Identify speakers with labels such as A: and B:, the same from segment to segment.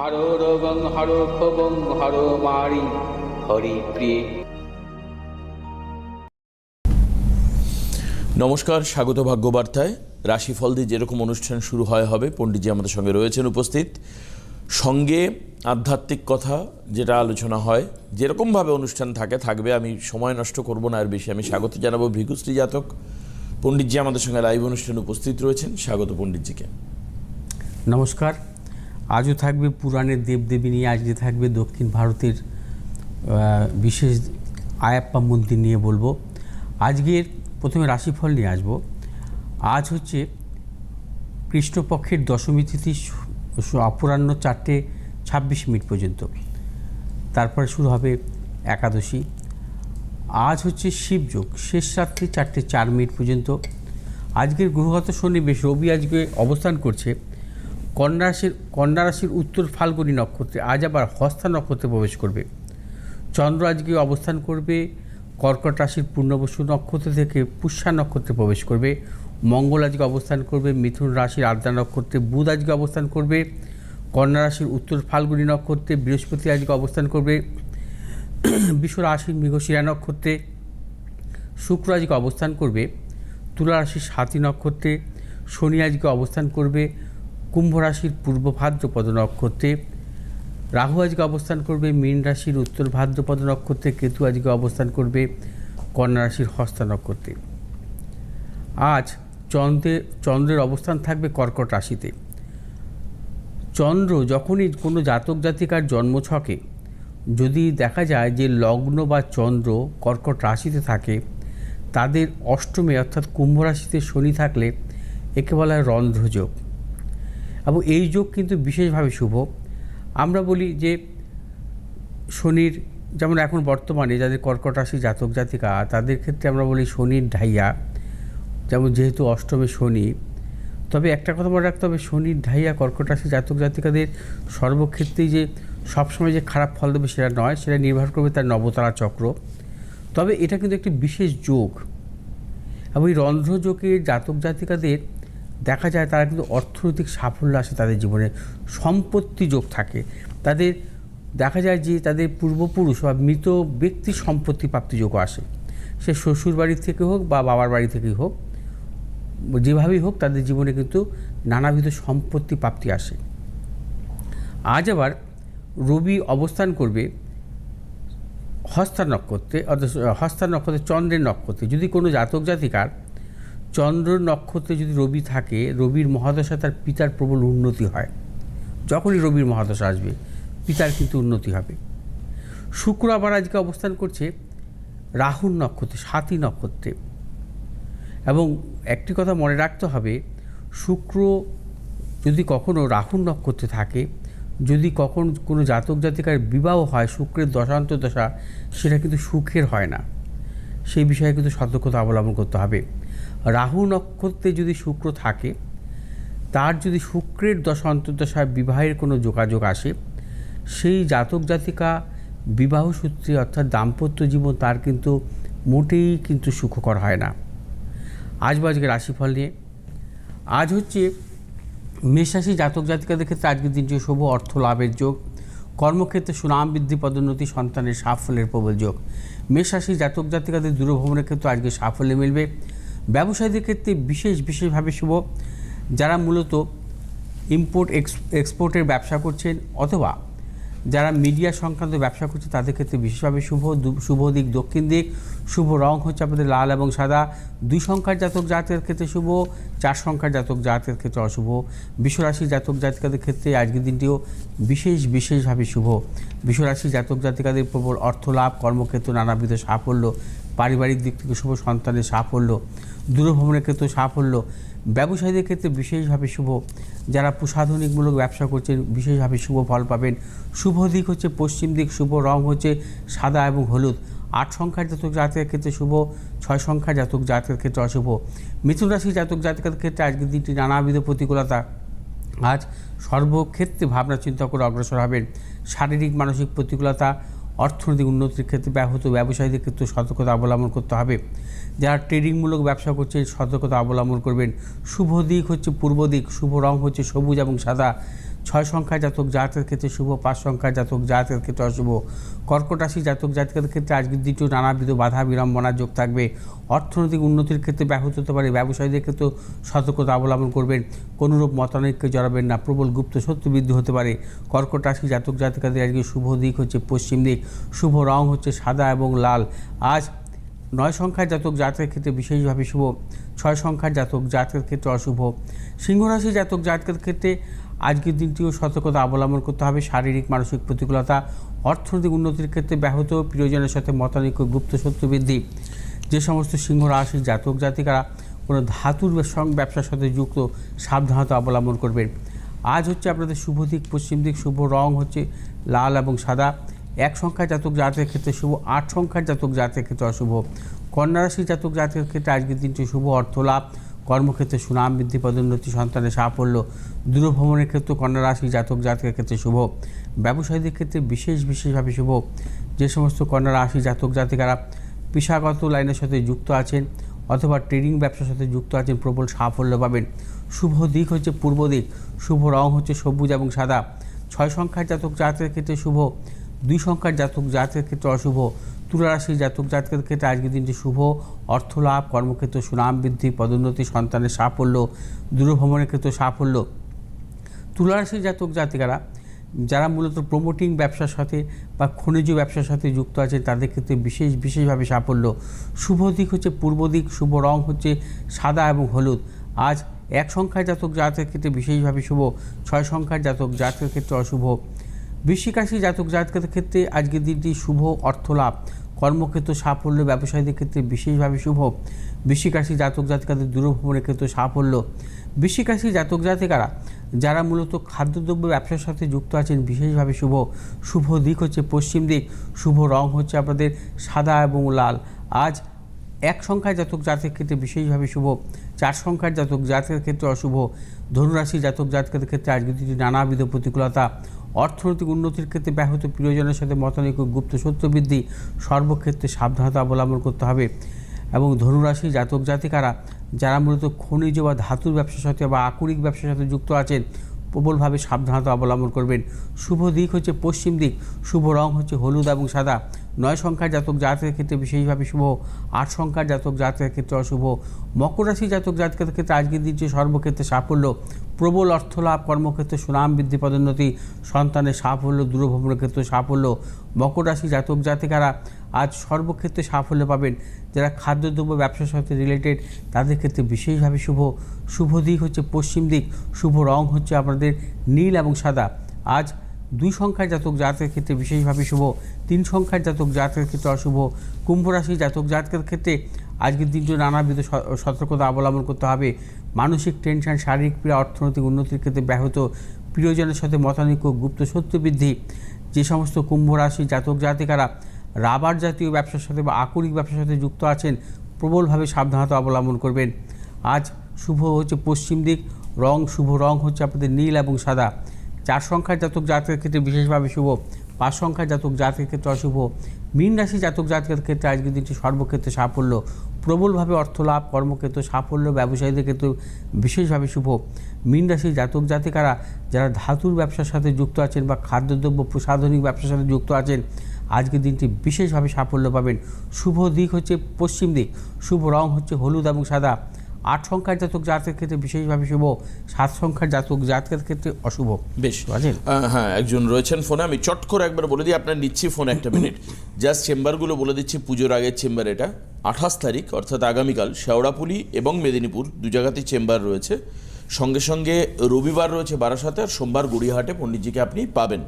A: হর রোগং হর ক্ষোভং হর মারি হরি প্রিয়ে।
B: নমস্কার স্বাগত ভাগ্যবার্তায়। রাশিফল দিয়ে যেরকম অনুষ্ঠান শুরু হয় হবে পণ্ডিতজি আমাদের সঙ্গে রয়েছেন উপস্থিত। সঙ্গে আধ্যাত্মিক কথা যেটা আলোচনা হয় যেরকমভাবে অনুষ্ঠান থাকে থাকবে আমি সময় নষ্ট করব না আর বেশি আমি স্বাগত জানাব ভৃগুশ্রী জাতক। পণ্ডিতজি আমাদের সঙ্গে লাইভ অনুষ্ঠানে উপস্থিত রয়েছেন। স্বাগত পণ্ডিতজিকে।
C: নমস্কার। আজও থাকবে পুরাণের দেবদেবী নিয়ে, আজকে থাকবে দক্ষিণ ভারতের বিশেষ আয়াপ্পা মন্দির নিয়ে বলব। আজকের প্রথমে রাশিফল নিয়ে আসব। আজ হচ্ছে কৃষ্ণপক্ষের দশমী তিথি অপরাহ্ন চারটে ছাব্বিশ মিনিট পর্যন্ত। তারপরে শুরু হবে একাদশী। আজ হচ্ছে শিবযোগ শেষ রাত্রি চারটে চার মিনিট পর্যন্ত। আজকের গ্রহগত শনি বেশ রবি আজকে অবস্থান করছে কন্যা রাশির কন্যা রাশির উত্তর ফাল্গুনী নক্ষত্রে, আজ আবার হস্তা নক্ষত্রে প্রবেশ করবে। চন্দ্র আজকে অবস্থান করবে, কর্কট রাশির পূর্ণবসু নক্ষত্র থেকে পুষ্যা নক্ষত্রে প্রবেশ করবে, মঙ্গল আজকে অবস্থান করবে, মিথুন রাশির আদ্রা নক্ষত্রে বুধ আজকে অবস্থান করবে কন্যা রাশির উত্তর ফাল্গুনী নক্ষত্রে বৃহস্পতি আজকে অবস্থান করবে বিশ্ব রাশির মৃগশিরা নক্ষত্রে শুক্র আজকে অবস্থান করবে, তুলা রাশির সাতী নক্ষত্রে শনি আজকে অবস্থান করবে কুম্ভ রাশির পূর্ব ভাদ্রপদ নক্ষত্রে। রাহু আজকে অবস্থান করবে মীন রাশির, উত্তর ভাদ্রপদ নক্ষত্রে কেতু আজকে অবস্থান করবে কন্যা রাশির হস্তা নক্ষত্রে। আজ চন্দ্রের চন্দ্রের অবস্থান থাকবে কর্কট রাশিতে। চন্দ্র যখনই কোনো জাতক জাতিকার জন্ম ছকে, যদি দেখা যায় যে লগ্ন বা চন্দ্র কর্কট রাশিতে থাকে, তাদের অষ্টমে অর্থাৎ কুম্ভ রাশিতে শনি থাকলে একে বলা হয় রন্ধ্রযোগ। এবং এই যোগ কিন্তু বিশেষভাবে শুভ। আমরা বলি যে শনির, যেমন এখন বর্তমানে যাদের কর্কট রাশি, জাতক, জাতিকা, তাদের ক্ষেত্রে আমরা বলি শনির ঢাইয়া। যেমন যেহেতু অষ্টমে শনি, তবে একটা কথা মনে রাখতে হবে, শনির ঢাইয়া কর্কট রাশি, জাতক, জাতিকাদের সর্বক্ষেত্রেই যে সবসময় যে খারাপ ফল দেবে সেটা নয়, সেটা নির্ভর করবে তার নবতারা চক্র। তবে এটা কিন্তু একটি বিশেষ যোগ। এবং এই রন্ধ্রযোগে জাতক, জাতিকাদের দেখা যায় তারা কিন্তু অর্থনৈতিক সাফল্য আসে তাদের জীবনে, সম্পত্তি যোগ থাকে। তাদের দেখা যায় যে তাদের পূর্বপুরুষ বা মৃত ব্যক্তি সম্পত্তি প্রাপ্তি যোগ আসে। সে শ্বশুর বাড়ি থেকে হোক বা বাবার বাড়ি থেকেই হোক, যেভাবেই হোক তাদের জীবনে কিন্তু নানাবিধ সম্পত্তি প্রাপ্তি আসে। আজ আবার রবি অবস্থান করবে হস্তা নক্ষত্রে, অর্থাৎ হস্তা নক্ষত্রে চন্দ্রের নক্ষত্রে। যদি কোনো জাতক জাতিকার চন্দ্র নক্ষত্রে যদি রবি থাকে, রবির মহাদশা তার পিতার প্রবল উন্নতি হয়। যখনই রবির মহাদশা আসবে, পিতার কিন্তু উন্নতি হবে। শুক্র আবার আজকে অবস্থান করছে রাহুর নক্ষত্রে, সাতী নক্ষত্রে। এবং একটি কথা মনে রাখতে হবে, শুক্র যদি কখনো রাহুর নক্ষত্রে থাকে, যদি কখন কোনো জাতক জাতিকার বিবাহ হয়, শুক্রের দশান্ত দশা, সেটা কিন্তু সুখের হয় না। সেই বিষয়ে কিন্তু সতর্কতা অবলম্বন করতে হবে। রাহু নক্ষত্রে যদি শুক্র থাকে, তার যদি শুক্রের দশা, অন্তর্দশায় বিবাহের কোনো যোগাযোগ আসে, সেই জাতক জাতিকা বিবাহ সূত্রে অর্থাৎ দাম্পত্য জীবন তার কিন্তু মোটেই কিন্তু সুখকর হয় না। আজ বাজকে রাশিফল নিয়ে। আজ হচ্ছে মেষরাশি জাতক জাতিকাদের ক্ষেত্রে আজকের দিনটি শুভ অর্থ লাভের যোগ। কর্মক্ষেত্রে সুনাম বৃদ্ধি, পদোন্নতি, সন্তানের সাফল্যের প্রবল যোগ। মেষরাশি জাতক জাতিকাদের দূরভ্রমণের ক্ষেত্রে আজকে সাফল্য মিলবে। ব্যবসায়ীদের ক্ষেত্রে বিশেষ বিশেষভাবে শুভ। যারা মূলত ইম্পোর্ট এক্সপোর্টের ব্যবসা করছেন অথবা যারা মিডিয়া সংক্রান্ত ব্যবসা করছে, তাদের ক্ষেত্রে বিশেষভাবে শুভ। শুভ দিক দক্ষিণ দিক, শুভ রং হচ্ছে আপনাদের লাল এবং সাদা। দুই সংখ্যার জাতক জাতকের ক্ষেত্রে শুভ, চার সংখ্যার জাতক জাতকের ক্ষেত্রে অশুভ। বিশ্বরাশি জাতক জাতিকাদের ক্ষেত্রে আজকের দিনটিও বিশেষ বিশেষভাবে শুভ। বিশ্বরাশি জাতক জাতিকাদের প্রবল অর্থ লাভ কর্মক্ষেত্র, নানাবিধ সাফল্য পারিবারিক দিক থেকে শুভ সন্তানের সাফল্য, দূরভ্রমণের ক্ষেত্রে সাফল্য, ব্যবসায়ীদের ক্ষেত্রে বিশেষভাবে শুভ, যারা প্রসাধনিকমূলক ব্যবসা করছেন বিশেষভাবে শুভ ফল পাবেন। শুভ দিক হচ্ছে পশ্চিম দিক, শুভ রং হচ্ছে সাদা এবং হলুদ। আট সংখ্যার জাতক জাতকের ক্ষেত্রে শুভ, ছয় সংখ্যার জাতক জাতকের ক্ষেত্রে অশুভ। মিথুন রাশি জাতক জাতকের ক্ষেত্রে আজকের দিনটি নানাবিধ প্রতিকূলতা। আজ সর্বক্ষেত্রে ভাবনা, চিন্তা করে অগ্রসর হবেন। শারীরিক, মানসিক প্রতিকূলতা অর্থনৈতিক উন্নতির ক্ষেত্রে ব্যাহত ব্যবসায়ীদের ক্ষেত্রে সতর্কতা অবলম্বন করতে হবে। যারা ট্রেডিংমূলক ব্যবসা করছেন সতর্কতা অবলম্বন করবেন। শুভ দিক হচ্ছে পূর্ব দিক, শুভ রং হচ্ছে সবুজ এবং সাদা। ছয় সংখ্যার জাতক জাতকের ক্ষেত্রে শুভ, পাঁচ সংখ্যার জাতক জাতকের ক্ষেত্রে অশুভ। কর্কট রাশি জাতক জাতকের ক্ষেত্রে আজকের দিনটিও নানাবিধ বাধা বিড়ম্বনার যোগ থাকবে। অর্থনৈতিক উন্নতির ক্ষেত্রে ব্যাহত হতে পারে। ব্যবসায়ীদের ক্ষেত্রেও সতর্কতা অবলম্বন করবেন। কোনোরূপ মতানৈক্যে জড়াবেন না। প্রবল গুপ্ত শত্রু বৃদ্ধি হতে পারে। কর্কট রাশি জাতক জাতিকাদের আজকে শুভ দিক হচ্ছে পশ্চিম দিক। শুভ রং হচ্ছে সাদা এবং লাল। আজ নয় সংখ্যার জাতক জাতকের ক্ষেত্রে বিশেষভাবে শুভ। ছয় সংখ্যার জাতক জাতকের ক্ষেত্রে অশুভ। সিংহরাশি জাতক জাতকের ক্ষেত্রে আজকের দিনটিও সতর্কতা অবলম্বন করতে হবে। শারীরিক, মানসিক প্রতিকূলতা, অর্থনৈতিক উন্নতির ক্ষেত্রে ব্যাহত। প্রিয়জনের সাথে মতানৈক্য, গুপ্ত শত্রু বৃদ্ধি। যে সমস্ত সিংহ রাশির জাতক, জাতিকারা কোনো ধাতুর ব্যবসার সাথে যুক্ত, সাবধানতা অবলম্বন করবেন। আজ হচ্ছে আপনাদের শুভ দিক, পশ্চিম দিক, শুভ রং হচ্ছে লাল এবং সাদা। এক সংখ্যার জাতক জাতকের ক্ষেত্রে শুভ, আট সংখ্যার জাতক জাতকের ক্ষেত্রে অশুভ। কন্যা রাশির জাতক জাতকের ক্ষেত্রে আজকের দিনটি শুভ অর্থ লাভ কর্মক্ষেত্রে সুনাম বৃদ্ধি, পদোন্নতি, সন্তানের সাফল্য, দূরভ্রমণের ক্ষেত্রে কন্যা রাশি, জাতক, জাতকের ক্ষেত্রে শুভ, ব্যবসায়ীদের ক্ষেত্রে বিশেষ, বিশেষভাবে শুভ। যে সমস্ত কন্যা রাশি, জাতক, জাতিকারা পেশাগত লাইনের সাথে যুক্ত আছেন অথবা ট্রেডিং ব্যবসার সাথে যুক্ত আছেন, প্রবল সাফল্য পাবেন। শুভ দিক হচ্ছে পূর্ব দিক। শুভ রং হচ্ছে সবুজ এবং সাদা। ছয় সংখ্যার জাতক, জাতকের ক্ষেত্রে শুভ, দুই সংখ্যার জাতক, জাতকের ক্ষেত্রে অশুভ। তুলা রাশির জাতক জাতকের ক্ষেত্রে আজকের দিনটি শুভ। অর্থ লাভ, কর্মক্ষেত্র সুনাম বৃদ্ধি, পদোন্নতি, সন্তানের সাফল্য দূরভ্রমণের ক্ষেত্রে সাফল্য। তুলারাশির জাতক জাতিকারা, যারা মূলত প্রমোটিং ব্যবসার সাথে বা খনিজ ব্যবসার সাথে যুক্ত আছে তাদের ক্ষেত্রে বিশেষ, বিশেষভাবে সাফল্য। শুভ দিক হচ্ছে পূর্ব দিক, শুভ রং হচ্ছে সাদা এবং হলুদ। আজ এক সংখ্যার জাতক জাতকের ক্ষেত্রে বিশেষভাবে শুভ, ছয় সংখ্যার জাতক জাতকের ক্ষেত্রে অশুভ। বৃশ্চিক জাতক জাতকের ক্ষেত্রে আজকের দিনটি শুভ, অর্থ লাভ। কর্মক্ষেত্র সাফল্য ব্যবসায়ীদের ক্ষেত্রে বিশেষভাবে শুভ। বৃশ্চিক জাতক জাতিকাদের দূরভ্রমণের ক্ষেত্রে সাফল্য। বৃশ্চিক জাতক জাতিকারা যারা মূলত খাদ্যদ্রব্য ব্যবসার সাথে যুক্ত আছেন, বিশেষভাবে শুভ। শুভ দিক হচ্ছে পশ্চিম দিক। শুভ রং হচ্ছে আপনাদের সাদা এবং লাল। আজ এক সংখ্যার জাতক জাতকের ক্ষেত্রে বিশেষভাবে শুভ। চার সংখ্যার জাতক জাতকের ক্ষেত্রে অশুভ। ধনুরাশি জাতক জাতকের ক্ষেত্রে আজকে দিনটি নানাবিধ প্রতিকূলতা। অর্থনৈতিক উন্নতির ক্ষেত্রে ব্যাহত প্রিয়জনের সাথে মতানৈক্য, গুপ্ত সত্য বৃদ্ধি সর্বক্ষেত্রে সাবধানতা অবলম্বন করতে হবে। এবং ধনুরাশি জাতক জাতিকারা যারা মূলত খনিজ বা ধাতুর ব্যবসার সাথে বা আকরিক ব্যবসার সাথে যুক্ত আছেন, প্রবলভাবে সাবধানতা অবলম্বন করবেন। শুভ দিক হচ্ছে পশ্চিম দিক, শুভ রং হচ্ছে হলুদ এবং সাদা। নয় সংখ্যার জাতক জাতকের ক্ষেত্রে বিশেষভাবে শুভ, আট সংখ্যার জাতক জাতকের ক্ষেত্রে অশুভ। মকর রাশি জাতক জাতকের ক্ষেত্রে আজকের দিন যে সর্বক্ষেত্রে সাফল্য, প্রবল অর্থলাভ, কর্মক্ষেত্রে সুনাম বৃদ্ধি, পদোন্নতি, সন্তানের সাফল্য, দূরভ্রমণের ক্ষেত্রে সাফল্য। মকর রাশি জাতক জাতিকারা আজ সর্বক্ষেত্রে সাফল্য পাবেন। যারা খাদ্যদ্রব্য, ব্যবসার সাথে রিলেটেড তাদের ক্ষেত্রে বিশেষভাবে শুভ। শুভ দিক হচ্ছে পশ্চিম দিক, শুভ রং হচ্ছে আপনাদের নীল এবং সাদা। আজ দুই সংখ্যার জাতক জাতকের ক্ষেত্রে বিশেষভাবে শুভ, তিন সংখ্যার জাতক জাতকের ক্ষেত্রে অশুভ, কুম্ভ রাশি জাতক জাতকের ক্ষেত্রে আজকের দিনটি নানাবিধ সতর্কতা অবলম্বন করতে হবে। মানসিক টেনশন, শারীরিক পীড়া অর্থনৈতিক উন্নতির ক্ষেত্রে ব্যাহত। প্রিয়জনের সাথে মতানৈক্য, গুপ্ত সত্য বৃদ্ধি। যে সমস্ত কুম্ভ রাশি জাতক জাতিকারা রাবার জাতীয় ব্যবসার সাথে বা আকরিক ব্যবসার সাথে যুক্ত আছেন, প্রবলভাবে সাবধানতা অবলম্বন করবেন। আজ শুভ হচ্ছে পশ্চিম দিক, রং শুভ, রং হচ্ছে আপনাদের নীল এবং সাদা। চার সংখ্যার জাতক জাতকের ক্ষেত্রে বিশেষভাবে শুভ, পাঁচ সংখ্যার জাতক জাতকের ক্ষেত্রে অশুভ, মীন রাশি জাতক জাতকের ক্ষেত্রে আজকের দিনটি সর্বক্ষেত্রে সাফল্য, প্রবলভাবে অর্থলাভ কর্মক্ষেত্রে সাফল্য, ব্যবসায়ীদের ক্ষেত্রে বিশেষভাবে শুভ। মীন রাশি জাতক জাতিকারা যারা ধাতুর ব্যবসার সাথে যুক্ত আছেন বা খাদ্যদ্রব্য প্রসাধনিক ব্যবসার সাথে যুক্ত আছেন, আজকের দিনটি বিশেষভাবে সাফল্য পাবেন। শুভ দিক হচ্ছে পশ্চিম দিক, শুভ রং হচ্ছে হলুদ এবং সাদা। আট সংখ্যার জাতক জাতকের ক্ষেত্রে বিশেষভাবে শুভ সাত সংখ্যার জাতক জাতকের ক্ষেত্রে অশুভ।
B: বেশ।
C: আছেন
B: হ্যাঁ একজন রয়েছেন ফোনে। আমি চট করে একবার বলে দিই আপনার নিচ্ছি ফোন একটা মিনিট। জাস্ট চেম্বারগুলো বলে দিচ্ছি পুজোর আগের চেম্বার এটা। আঠাশ তারিখ অর্থাৎ আগামীকাল শেওড়াপুলি এবং মেদিনীপুর দু জায়গাতেই চেম্বার রয়েছে। সঙ্গে সঙ্গে রবিবার রয়েছে বারাসাতে আর সোমবার গড়িয়াহাটে পণ্ডিতজিকে আপনি পাবেন।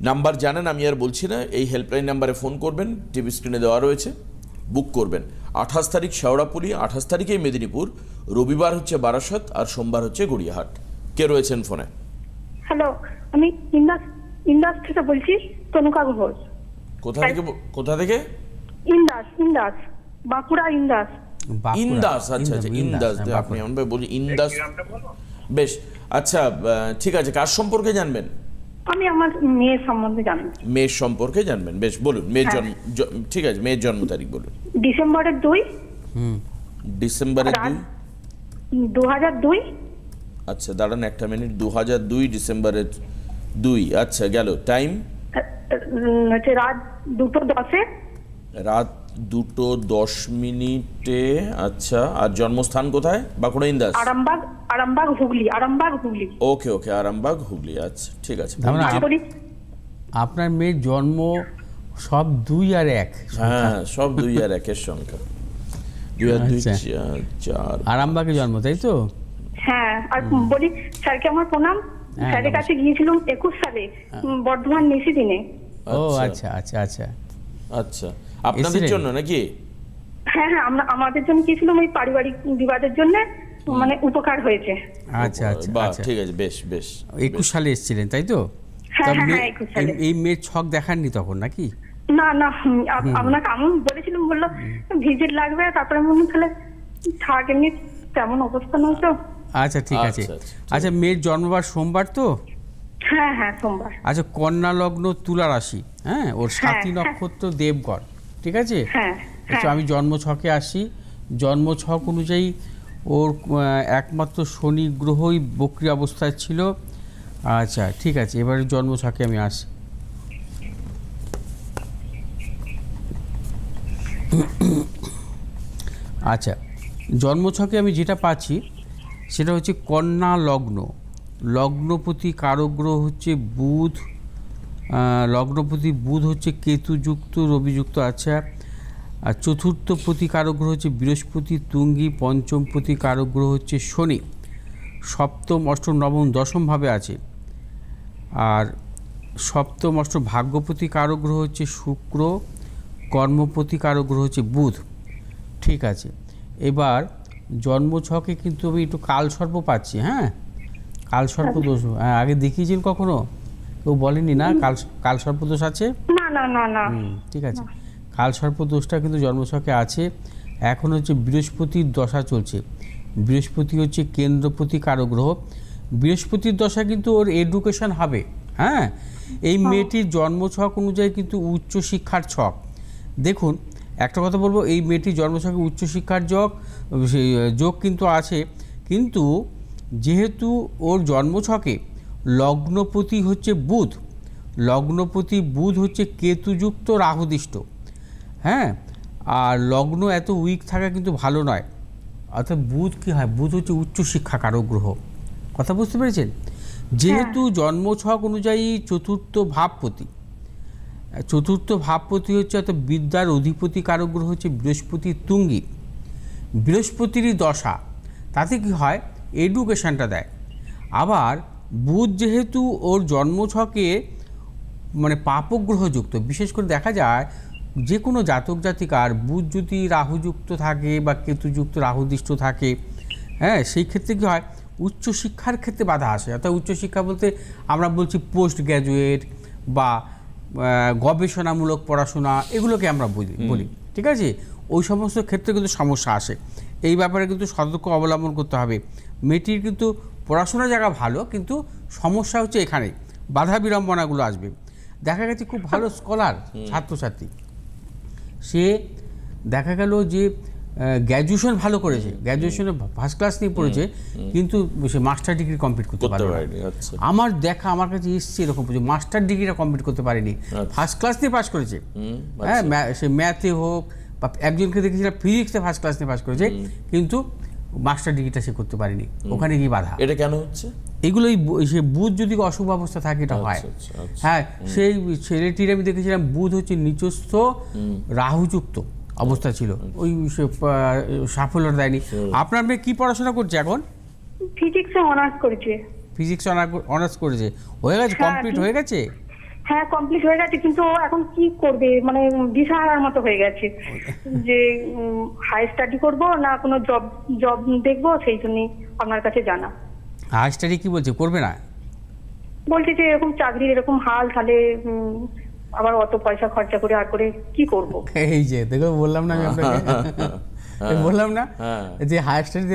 B: নাম্বার জানেন আমি আর বলছি না এই হেল্পলাইন নাম্বারে ফোন করবেন টিভি স্ক্রিনে দেওয়া রয়েছে। বুক করবেন। আঠাশ তারিখ শেওড়াপুলি আঠাশ তারিখেই মেদিনীপুর। রবিবার হচ্ছে বারাসাত আর সোমবার হচ্ছে গড়িয়াহাট। কে রয়েছেন ফোনে?
D: হ্যালো আমি ইন্দাস ইন্দাস থেকে বলছি তনুকা ঘোষ
B: কোথা থেকে কোথা থেকে?
D: ইন্দাস ইন্দাস বাঁকুড়া ইন্দাস।
B: ইন্দাস আচ্ছা আচ্ছা ইন্দাস আপনি। এমন বলি ইন্দাস। বেশ আচ্ছা আহ, ঠিক আছে কার সম্পর্কে জানবেন?
D: আমি আমার মেয়ের সম্বন্ধে জানি।
B: মেয়ের সম্পর্কে জানবেন? বেশ বলুন মেয়ের
D: হ্যাঁ।
B: জন্ম ঠিক আছে মেয়ের জন্ম তারিখ বলুন।
D: ডিসেম্বরের দুই।
C: হুম।
B: ডিসেম্বরের দুই?
D: দু হাজার দুই।
B: আচ্ছা দাঁড়ান একটা মিনিট দু হাজার দুই ডিসেম্বরের দুই। আচ্ছা গেল টাইম?
D: হচ্ছে রাত দুটো দশে।
B: রাত দুটো দশ মিনিটে আচ্ছা আর জন্মস্থান কোথায়? বাঁকুড়া ইন্দাস।
D: আরামবাগ আরামবাগ হুগলি আরামবাগ হুগলি।
B: ওকে ওকে আরামবাগ হুগলি আচ্ছা ঠিক আছে।
C: আপনার মেয়ের জন্ম সব দুই আর এক
B: হ্যাঁ সব দুই আর একের সংখ্যা। দুই আর দুই
C: আচ্ছা।
B: চার।
C: আরামবাগে জন্ম তাই তো?
D: হ্যাঁ আর বলি স্যারকে আমার প্রণাম।
C: হ্যাঁ,
D: স্যারের কাছে গিয়েছিলাম একুশ সালে বর্ধমান নিশি দিনে।
C: ও
B: আচ্ছা।
C: আচ্ছা আচ্ছা আচ্ছা।
B: আচ্ছা। আপনাদের জন্য নাকি?
D: হ্যাঁ হ্যাঁ আমরা আমাদের জন্য গিয়েছিলাম ওই পারিবারিক বিবাদের জন্য মানে উপকার হয়েছে।
C: আচ্ছা আচ্ছা
B: বাহ
C: আচ্ছা।
B: ঠিক আছে বেশ বেশ।
C: একুশ সালে এসেছিলেন তাই তো?
D: হ্যাঁ, হ্যাঁ, হ্যাঁ, 21 সালে।
C: এই- মেয়ের ছক দেখাননি তখন নাকি?
D: না না আপনাকে আমি বলেছিলাম বলল ভিজিট লাগবে তারপরে বললাম তাহলে থাক এমনি তেমন অবস্থা নয় তো।
C: আচ্ছা ঠিক আছে।
B: আচ্ছা, আচ্ছা,
C: আচ্ছা মেয়ের জন্মবার সোমবার তো?
D: হ্যাঁ হ্যাঁ সোমবার।
C: আচ্ছা কন্যা লগ্ন তুলা রাশি হ্যাঁ? ওর সাতী
D: হ্যাঁ।
C: নক্ষত্র দেবগড় ঠিক আছে?
D: হ্যাঁ
C: আচ্ছা
D: হ্যাঁ।
C: আমি জন্ম ছকে আসি। জন্ম ছক অনুযায়ী ওর একমাত্র শনি গ্রহই বক্রি অবস্থায় ছিল। আচ্ছা ঠিক আছে এবারে জন্ম ছকে আমি আসি। আচ্ছা জন্ম ছকে আমি যেটা পাচ্ছি সেটা হচ্ছে কন্যা লগ্ন। লগ্নপতি কারগ্রহ হচ্ছে বুধ লগ্নপতি বুধ হচ্ছে কেতুযুক্ত রবিযুক্ত আচ্ছা। আর চতুর্থ প্রতি কারগ্রহ হচ্ছে বৃহস্পতি তুঙ্গি পঞ্চম প্রতি হচ্ছে শনি। সপ্তম অষ্টম নবম দশমভাবে আছে। আর সপ্তম অষ্টম ভাগ্যপতি কারগ্রহ হচ্ছে শুক্র কর্মপতি কারগ্রহ হচ্ছে বুধ। ঠিক আছে। এবার জন্মছকে কিন্তু আমি একটু কালসর্প পাচ্ছি হ্যাঁ? কালসর্প দোষ হ্যাঁ, আগে দেখিয়েছেন কখনো? কেউ বলেনি না? কাল কালসর্প দোষ আছে?
D: না না না না।
C: ঠিক আছে। কাল সর্পদোষটা কিন্তু জন্মছকে আছে। এখন হচ্ছে বৃহস্পতির দশা চলছে। বৃহস্পতি হচ্ছে কেন্দ্রপতি কারগ্রহ। বৃহস্পতির দশা কিন্তু ওর এডুকেশন হবে হ্যাঁ? এই মেয়েটির জন্মছক অনুযায়ী কিন্তু উচ্চ শিক্ষার ছক। দেখুন একটা কথা বলব এই মেয়েটি জন্মছকে উচ্চশিক্ষার যোগ যোগ কিন্তু আছে। কিন্তু যেহেতু ওর জন্মছকে লগ্নপতি হচ্ছে বুধ। লগ্নপতি বুধ হচ্ছে কেতুযুক্ত রাহুদিষ্ট। হ্যাঁ? আর লগ্ন এত উইক থাকা কিন্তু ভালো নয়। অর্থাৎ বুধ কী হয়? বুধ হচ্ছে উচ্চশিক্ষা কারক গ্রহ। কথা বুঝতে পেরেছেন? যেহেতু জন্মছক অনুযায়ী চতুর্থ ভাবপতি চতুর্থ ভাবপতি হচ্ছে অর্থাৎ বিদ্যার অধিপতি কারক গ্রহ হচ্ছে বৃহস্পতি তুঙ্গি। বৃহস্পতিরই দশা। তাতে কি হয়? এডুকেশনটা দেয়। আবার বুধ যেহেতু ওর জন্মছকে মানে পাপগ্রহযুক্ত বিশেষ করে দেখা যায় যে কোনো জাতক জাতিকার বুধ যদি রাহুযুক্ত থাকে বা কেতুযুক্ত রাহুদৃষ্ট থাকে হ্যাঁ সেই ক্ষেত্রে কী হয়? উচ্চশিক্ষার ক্ষেত্রে বাধা আসে। অর্থাৎ উচ্চশিক্ষা বলতে আমরা বলছি পোস্ট গ্র্যাজুয়েট বা গবেষণামূলক পড়াশোনা এগুলোকে আমরা বলি বলি। ঠিক আছে? ওই সমস্ত ক্ষেত্রে কিন্তু সমস্যা আসে। এই ব্যাপারে কিন্তু সতর্ক অবলম্বন করতে হবে। মেয়েটির কিন্তু পড়াশোনার জায়গা ভালো কিন্তু সমস্যা হচ্ছে এখানে বাধা বিড়ম্বনাগুলো আসবে। দেখা গেছে খুব ভালো স্কলার ছাত্রছাত্রী। সে দেখা গেল যে গ্র্যাজুয়েশন ভালো করেছে। গ্র্যাজুয়েশনে ফার্স্ট ক্লাস নিয়ে পড়েছে কিন্তু সে মাস্টার ডিগ্রি কমপ্লিট করতে।
B: পারেনি আচ্ছা।
C: আমার দেখা আমার কাছে এসছে এরকম যে মাস্টার ডিগ্রিটা কমপ্লিট করতে পারেনি। ফার্স্ট ক্লাস নিয়ে পাস করেছে। হ্যাঁ
B: আচ্ছা।
C: সে ম্যাথে হোক বা একজনকে দেখেছিলাম ফিজিক্সে ফার্স্ট ক্লাস নিয়ে পাস করেছে কিন্তু মাস্টার ডিগ্রিটা সে করতে পারেনি। ওখানে কি বাধা।
B: এটা কেন হচ্ছে?
C: এগুলোই সে বুধ যদি অশুভ অবস্থা থাকে এটা হয়।
B: আচ্ছা, আচ্ছা, আচ্ছা।
C: হ্যাঁ সেই ছেলেটির আমি দেখেছিলাম বুধ হচ্ছে নিচস্থ রাহুযুক্ত অবস্থা ছিল। ওই সে, সাফল্য দেয়নি। আপনার মেয়ে কি পড়াশোনা করছে এখন?
D: ফিজিক্সে অনার্স করেছে।
C: ফিজিক্স অনার্স করেছে। হয়ে গেছে
D: হ্যাঁ,
C: কমপ্লিট হয়ে গেছে?
D: হ্যাঁ কমপ্লিট হয়ে গেছে কিন্তু ও এখন কি করবে? মানে দিশাহারার মতো হয়ে গেছে। যে হাই স্টাডি করব না কোনো জব জব দেখব সেই জন্যই আপনার কাছে জানা।
C: হাই স্টাডি কি বলছে? করবে না?
D: বলছে যে এরকম চাকরির এরকম হাল তাহলে উম, আবার অত পয়সা খরচা করে আর করে কি করব?
C: এই যে দেখো বললাম না আমি আপনাকে। বললাম না
B: হ্যাঁ।
C: যে হাই স্টাডি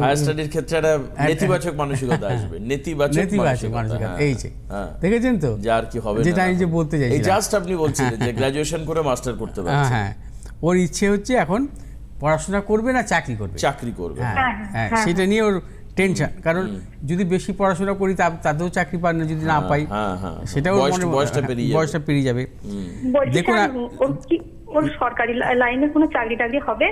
B: হায়ার স্টাডির ক্ষেত্রে একটা নেতিবাচক মানসিকতা আসবে নেতিবাচক
C: নেতিবাচক
B: মানসিকতা, হ্যাঁ,
C: এই যে।
B: হ্যাঁ।
C: দেখেছেন তো?
B: যে আর কি হবে
C: যেটা আমি যে। বলতে
B: এই জাস্ট আপনি বলছিলেন যে গ্রাজুয়েশন করে মাস্টার করতে
C: হ্যাঁ
B: পারছে
C: হ্যাঁ। ওর ইচ্ছে হচ্ছে এখন পড়াশোনা করবে না চাকরি করবে।
B: চাকরি করবে।
C: হ্যাঁ
D: হ্যাঁ,
C: হ্যাঁ
D: হ্যাঁ,
C: সেটা নিয়ে ওর টেনশন কারণ যদি বেশি পড়াশোনা করি তাতেও চাকরি পাই না যদি না পাই।
B: হ্যাঁ, হ্যাঁ,
C: সেটাও
B: বয়স-
C: মনে
B: বয়সটা
C: হ্যাঁ,
B: পেরিয়ে যাবে।
C: বয়সটা পেরিয়ে যাবে। দেখুন,
D: ওর সরকারি লাইনে কোনো চাকরি টাকরি হবে?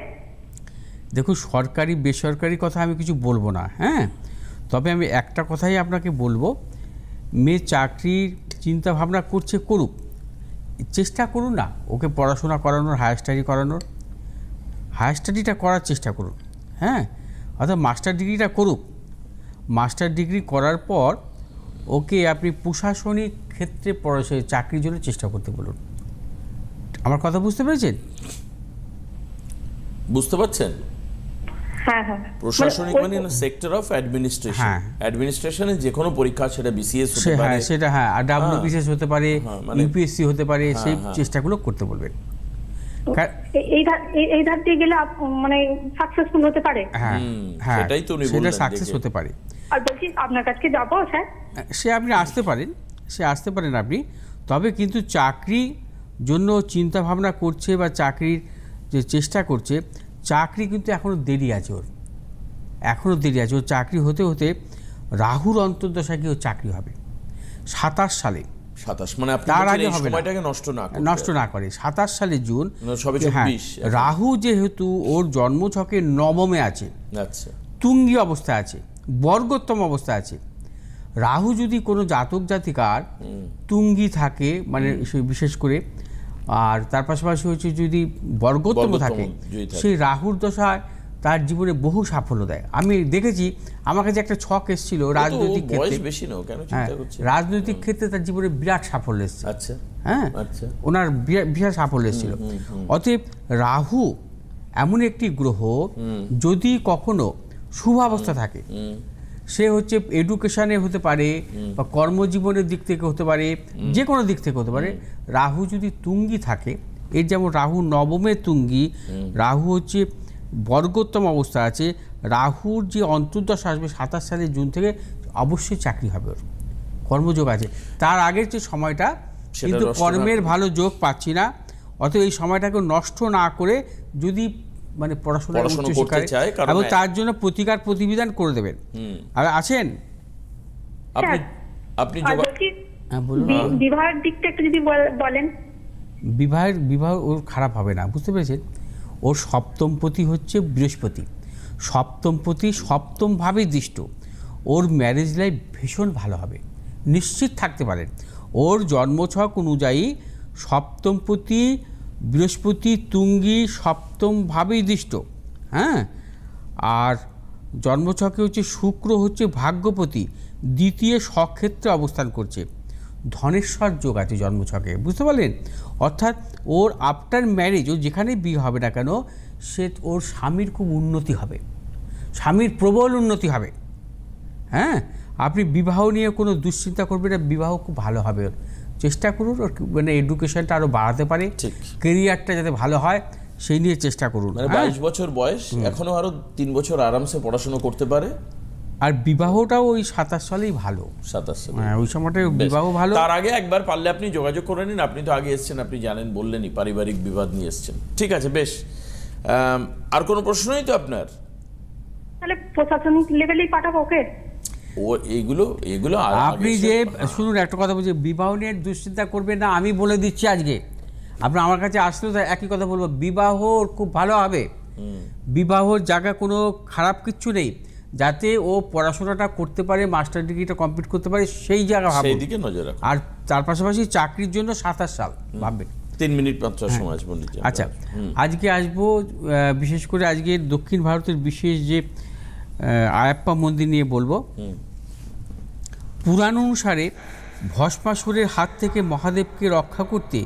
C: দেখুন, সরকারি, বেসরকারি কথা আমি কিছু বলব না হ্যাঁ? তবে আমি একটা কথাই আপনাকে বলব, মেয়ে চাকরির চিন্তা ভাবনা করছে করুক, চেষ্টা করুন না, ওকে পড়াশোনা করানোর হায়ার স্টাডি করানোর হায়ার স্টাডিটা করার চেষ্টা করুন হ্যাঁ? অর্থাৎ মাস্টার ডিগ্রিটা করুক মাস্টার ডিগ্রি করার পর ওকে আপনি প্রশাসনিক ক্ষেত্রে পড়াশোনা, চাকরির জন্য চেষ্টা করতে বলুন। আমার কথা বুঝতে পেরেছেন?
B: বুঝতে পারছেন?
D: হ্যাঁ হ্যাঁ।
B: প্রশাসনিক
D: মানে
B: মানে সেক্টর অফ অ্যাডমিনিস্ট্রেশন
C: হ্যাঁ।
B: অ্যাডমিনিস্ট্রেশনে যে কোনো পরীক্ষা সেটা বিসিএস হতে পারে
C: হ্যাঁ সেটা হ্যাঁ আর ডাব্লিউবিসিএস হতে পারে
B: হ্যাঁ, মানে-
C: ইউপিএসসি হতে পারে সেই
B: হ্যাঁ।
C: চেষ্টাগুলো করতে বলবেন।
D: এই- ধার দিয়ে গেলে মানে সাকসেসফুল হতে পারে?
C: হ্যাঁ হ্যাঁ
B: সেটাই তো উনি
C: সেটা সাকসেস হতে পারে।
D: আর বলছি আপনার কাছে যাব স্যার?
C: সে আপনি আসতে পারেন সে আসতে পারেন আপনি তবে কিন্তু চাকরি জন্য চিন্তা ভাবনা করছে বা চাকরির যে চেষ্টা করছে চাকরি কিন্তু এখনও দেরি আছে ওর। এখনও দেরি আছে। ওর চাকরি হতে হতে রাহুর অন্তর্দশা গিয়ে ওর চাকরি হবে। সাতাশ সালে।
B: সাতাশ মানে
C: তার আগে হবে
B: নষ্ট না
C: নষ্ট না করে। সাতাশ সালে জুন। হ্যাঁ, রাহু যেহেতু ওর জন্মছকে নবমে আছে
B: আচ্ছা।
C: তুঙ্গি অবস্থা আছে বর্গোত্তম অবস্থা আছে। রাহু যদি কোনো জাতক জাতিকার তুঙ্গি থাকে মানে বিশেষ করে আর তার পাশাপাশি হচ্ছে যদি বর্গোত্তম থাকে সেই রাহুর দশায় তার জীবনে বহু সাফল্য দেয়। আমি দেখেছি আমার কাছে একটা ছক এসেছিল রাজনৈতিক ক্ষেত্রে। হ্যাঁ রাজনৈতিক ক্ষেত্রে তার জীবনে বিরাট সাফল্য এসেছে।
B: আচ্ছা।
C: হ্যাঁ
B: আচ্ছা।
C: ওনার বিরা- বিশাল সাফল্য এসেছিল। অতএব রাহু এমন একটি গ্রহ যদি কখনো শুভ অবস্থা থাকে সে হচ্ছে এডুকেশনে হতে পারে বা কর্মজীবনের দিক থেকে হতে পারে যে কোনো দিক থেকে হতে পারে। রাহু যদি তুঙ্গি থাকে এর যেমন রাহু নবমে তুঙ্গি রাহু হচ্ছে বর্গোত্তম অবস্থা আছে। রাহুর যে অন্তর্দশা আসবে সাতাশ সালের জুন থেকে অবশ্যই চাকরি হবে ওর। কর্মযোগ আছে। তার আগের যে সময়টা কিন্তু কর্মের ভালো যোগ পাচ্ছি না। অতএব এই সময়টাকে নষ্ট না করে যদি মানে পড়াশোনা
B: করতে চায়,
C: এবং তার জন্য প্রতিকার প্রতিবিধান করে দেবেন। আর আছেন?
B: আপনি। আপনি
C: হ্যাঁ বলুন।
D: বিবাহের দিকটা একটু যদি বলেন।
C: বিবাহের বিবাহ ওর খারাপ হবে না বুঝতে পেরেছেন? ওর সপ্তমপতি হচ্ছে বৃহস্পতি। সপ্তমপতি সপ্তমভাবে দৃষ্ট। ওর ম্যারেজ লাইফ ভীষণ ভালো হবে নিশ্চিত থাকতে পারেন। ওর জন্মছক অনুযায়ী সপ্তমপতি বৃহস্পতি, তুঙ্গি সপ্তমভাবেই দৃষ্ট হ্যাঁ? আর জন্মছকে হচ্ছে শুক্র হচ্ছে ভাগ্যপতি, দ্বিতীয় সক্ষেত্রে অবস্থান করছে। ধনেশ্বর যোগ আছে জন্মছকে, বুঝতে পারলেন? অর্থাৎ ওর আফটার ম্যারেজ ও যেখানে বিয়ে হবে না কেন, সে ওর স্বামীর খুব উন্নতি হবে। স্বামীর প্রবল উন্নতি হবে। হ্যাঁ? আপনি বিবাহ নিয়ে কোনো দুশ্চিন্তা করবেন না, বিবাহ খুব ভালো হবে ওর। চেষ্টা করুন ওর মানে এডুকেশনটা আরও বাড়াতে পারে।
B: ঠিক।
C: কেরিয়ারটা যাতে ভালো হয় সেই নিয়ে চেষ্টা করুন।
B: মানে
C: হ্যাঁ?
B: বাইশ বছর বয়স এখনও আরও তিন বছর আরামসে পড়াশোনা করতে পারে।
C: আর বিবাহটাও ওই সাতাশ সালেই ভালো।
B: সাতাশ সালে।
C: হ্যাঁ ওই সময়টা বিবাহ ভালো।
B: তার আগে একবার পারলে আপনি যোগাযোগ করে নিন আপনি তো আগে এসেছেন আপনি জানেন বললেনই পারিবারিক বিবাদ নিয়ে এসেছেন। ঠিক আছে বেশ। আর কোনো প্রশ্নই তো আপনার?
D: তাহলে প্রশাসনিক লেভেলেই পাঠাবো ওকে?
B: ও এইগুলো এগুলো
C: আপনি যে শুনুন একটা কথা বলছি বিবাহ নিয়ে দুশ্চিন্তা করবেন না আমি বলে দিচ্ছি আজকে। আপনি আমার কাছে আসলেও তো একই কথা বলব বিবাহ খুব ভালো হবে। বিবাহর জায়গা কোনো খারাপ কিচ্ছু নেই যাতে ও পড়াশোনাটা করতে পারে মাস্টার ডিগ্রিটা কমপ্লিট করতে পারে সেই জায়গা
B: সেই
C: ভাবুন।
B: দিকে নজর রাখুন।
C: আর তার পাশাপাশি চাকরির জন্য সাতাশ সাল ভাববেন।
B: তিন মিনিট মাত্র সময় আছে পণ্ডিতজি
C: আচ্ছা আজকে আসব বিশেষ করে আজকে দক্ষিণ ভারতের বিশেষ যে আয়াপ্পা মন্দির নিয়ে বলব। পুরাণ অনুসারে ভস্মাসুরের হাত থেকে মহাদেবকে রক্ষা করতে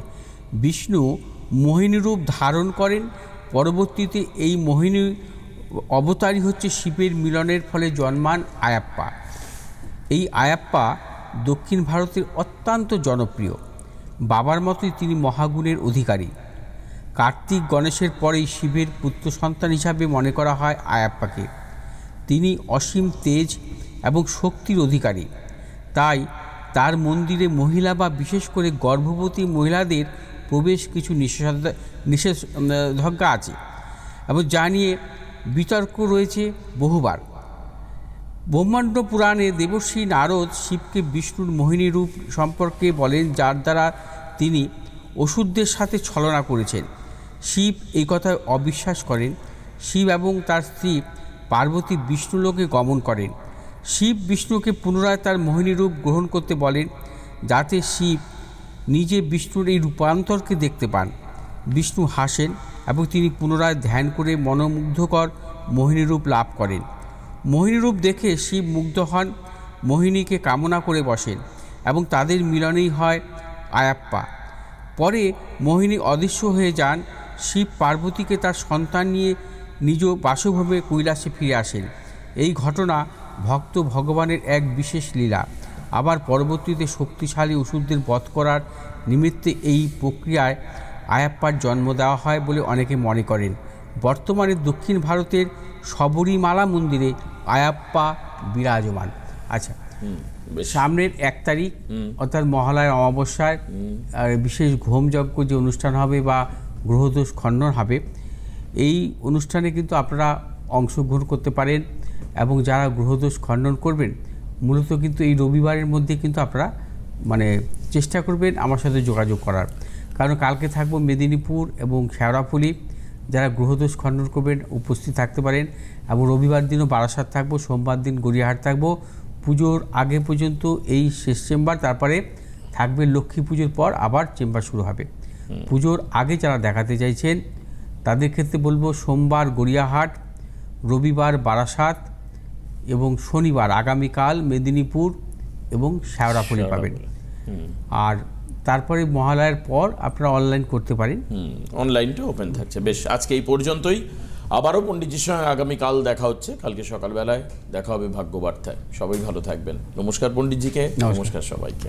C: বিষ্ণু মোহিনী রূপ ধারণ করেন। পরবর্তীতে এই মোহিনী অবতারই হচ্ছে শিবের মিলনের ফলে জন্মান আয়াপ্পা। এই আয়াপ্পা দক্ষিণ ভারতের অত্যন্ত জনপ্রিয়। বাবার মতোই তিনি মহাগুণের অধিকারী। কার্তিক গণেশের পরেই শিবের পুত্র সন্তান হিসাবে মনে করা হয় আয়াপ্পাকে। তিনি অসীম তেজ এবং শক্তির অধিকারী। তাই তার মন্দিরে মহিলা বা বিশেষ করে গর্ভবতী মহিলাদের প্রবেশ কিছু নিষেধাজ্ঞা নিষেধাজ্ঞা আছে এবং যা নিয়ে বিতর্ক রয়েছে বহুবার। ব্রহ্মাণ্ড পুরাণে দেবশ্রী নারদ শিবকে বিষ্ণুর মোহিনী রূপ সম্পর্কে বলেন, যার দ্বারা তিনি ওষুধদের সাথে ছলনা করেছেন। শিব এই কথায় অবিশ্বাস করেন। শিব এবং তার স্ত্রী পার্বতী বিষ্ণুলোকে গমন করেন। শিব বিষ্ণুকে পুনরায় তার মোহিনী রূপ গ্রহণ করতে বলেন, যাতে শিব নিজে বিষ্ণুর এই রূপান্তরকে দেখতে পান। বিষ্ণু হাসেন এবং তিনি পুনরায় ধ্যান করে মনোমুগ্ধকর মোহিনী রূপ লাভ করেন। মোহিনী রূপ দেখে শিব মুগ্ধ হন, মোহিনীকে কামনা করে বসেন এবং তাদের মিলনেই হয় আয়াপ্পা। পরে মোহিনী অদৃশ্য হয়ে যান, শিব পার্বতীকে তার সন্তান নিয়ে নিজ বাসভূমে কৈলাসে ফিরে আসেন। এই ঘটনা ভক্ত ভগবানের এক বিশেষ লীলা। আবার পরবর্তীতে শক্তিশালী ওষুধদের বধ করার নিমিত্তে এই প্রক্রিয়ায় আয়াপ্পার জন্ম দেওয়া হয় বলে অনেকে মনে করেন। বর্তমানে দক্ষিণ ভারতের সবরীমালা মন্দিরে আয়াপ্পা বিরাজমান। আচ্ছা সামনের এক তারিখ অর্থাৎ মহালয়ার অমাবস্যায় বিশেষ হোমযজ্ঞ যে অনুষ্ঠান হবে বা গ্রহদোষ খণ্ডন হবে এই অনুষ্ঠানে কিন্তু আপনারা অংশগ্রহণ করতে পারেন এবং যারা গ্রহদোষ খণ্ডন করবেন মূলত কিন্তু এই রবিবারের মধ্যে কিন্তু আপনারা মানে চেষ্টা করবেন আমার সাথে যোগাযোগ করার। কারণ কালকে থাকব মেদিনীপুর এবং শেওড়াফুলি। যারা গ্রহদোষ খণ্ডন করবেন উপস্থিত থাকতে পারেন এবং রবিবার দিনও বারাসাত থাকব সোমবার দিন গড়িয়াহাট থাকব। পুজোর আগে পর্যন্ত এই শেষ চেম্বার তারপরে থাকবে লক্ষ্মী পুজোর পর আবার চেম্বার শুরু হবে। পুজোর আগে যারা দেখাতে চাইছেন তাদের ক্ষেত্রে বলব সোমবার গড়িয়াহাট রবিবার বারাসাত এবং শনিবার আগামীকাল মেদিনীপুর এবং শেওড়াফুলি পাবেন। আর তারপরে মহালয়ার পর আপনারা অনলাইন করতে পারেন।
B: অনলাইনটা ওপেন থাকছে। বেশ আজকে এই পর্যন্তই। আবারও পণ্ডিতজির সঙ্গে আগামীকাল দেখা হচ্ছে। কালকে সকালবেলায় দেখা হবে ভাগ্য বার্তায় সবাই ভালো থাকবেন। নমস্কার পণ্ডিতজিকে নমস্কার সবাইকে।